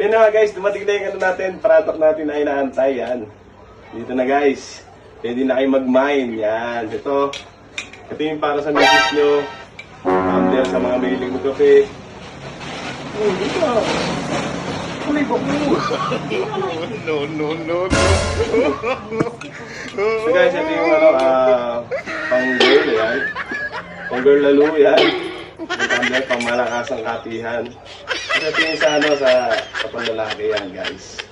Yun na nga guys, dumating na yung ano natin, product natin na inaantay. Yan. Dito na guys. Pwede na kayo mag-mine. Yan. Ito. Ito yung para sa misis nyo. Tumbler sa mga mailing mo kape. Oh, dito. Kulay ba po? No, no, no, no. So guys, ito yung ano, ah, pang girl yan. Pang girl lalo yan. Ang tumbler, pang malakas ang katihan. At yung sa ano, sa, sa panlalaki yan guys.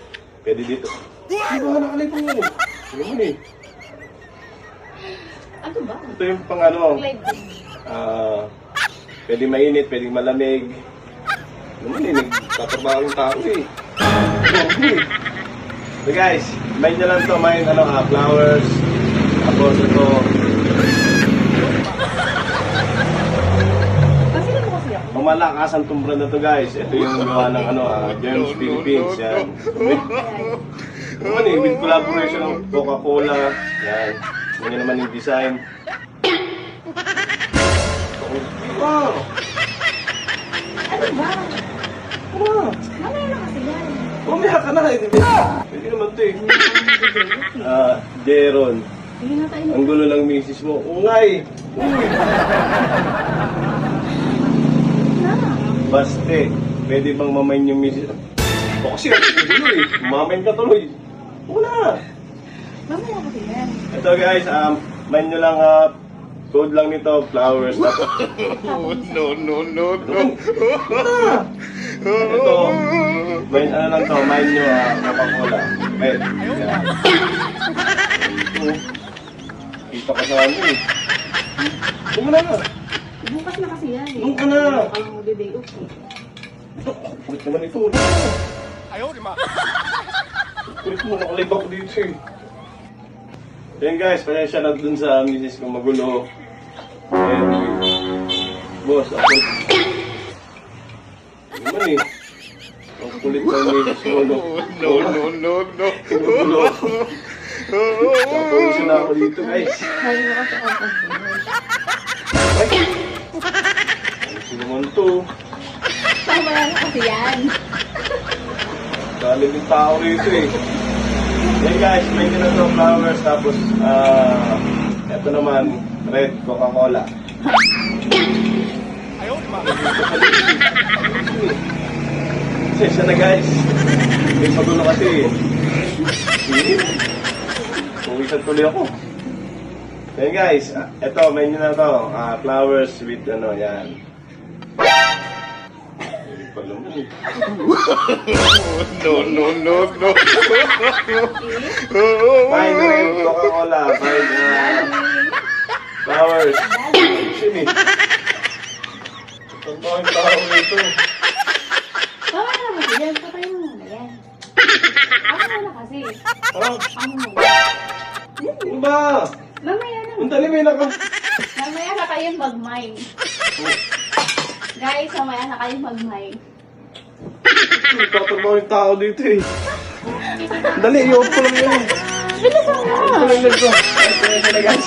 Pwede dito. Di ba nga nakalay po yun? Ano mo eh? Ano ba? Ito yung pang ano, ah, pwede mainit, pwede malamig. Ano mo eh, nagtatrabaho yung tao eh. Ano eh. So guys, main nyo lang to, main ano, ah, flowers. Tapos ito, Mamalakas ang tumbra na to guys. Ito yung gawa ng ano, ah, Germs Philippines. Yan. Naman eh, with collaboration ng Coca-Cola. Yan. Ganyan naman yung design. Wow! Ano ba? Wow! Mamaya na kasi yan. Mamaya ka na eh. Pwede naman to eh. Ah, Jeron. Ang gulo ng misis mo. Ungay! Uy! Baste. Pwede bang mamain yung misis? O kasi ang gulo eh. Mamain ka tuloy. Una! Mamaya kasi yan. Ito guys, um, main nyo lang ah, code lang nito, flowers. Tapos, Oh, no, no, no, no. ito, main ano lang to, main nyo ah, Coca-Cola. Red. Yan. Ito, kita ka sa ano eh. Huwag mo na nga. Bukas na kasi yan. eh. Ka na. Mag-day off eh. Kulit naman ito. Ayaw, di ma. Kulit mo, nakalib ako dito eh. Yan guys, pasensya na dun sa misis kong magulo. And, boss, ako. Ano naman eh. Ang kulit ng misis mo, no? No, no, no, no. Kinugulo ako. Papawisin na ako dito guys. Kasi ako pag Ay! Ano si naman to? Mamaya na kasi yan. Yung tao rito eh. Yan guys, may na to flowers tapos ah ito naman red Coca-Cola. Ayaw, di ma. Sensya na guys. May pagulo kasi eh. Init. Puwisan tuloy ako. Yan guys, ah, ito, may na to. ah, flowers with ano, yan. Pa naman eh. No, no, no, no. Fine red Coca-Cola. Fine ah, flowers. Eh. Ito yung tao rito. Mamaya na kasi yan. Patayin mo yan. Ako na kasi. Ah, muna. ano ba? Mamaya na. Ang dali may naka... Mamaya na kayong mag-mine. Guys, mamaya na kayong mag-mine. Nagtatrabaho yung tao dito eh. Dali, i-off ko lang yun. Bilisan mo! I-off ko lang lang to. Ay, kaya na guys.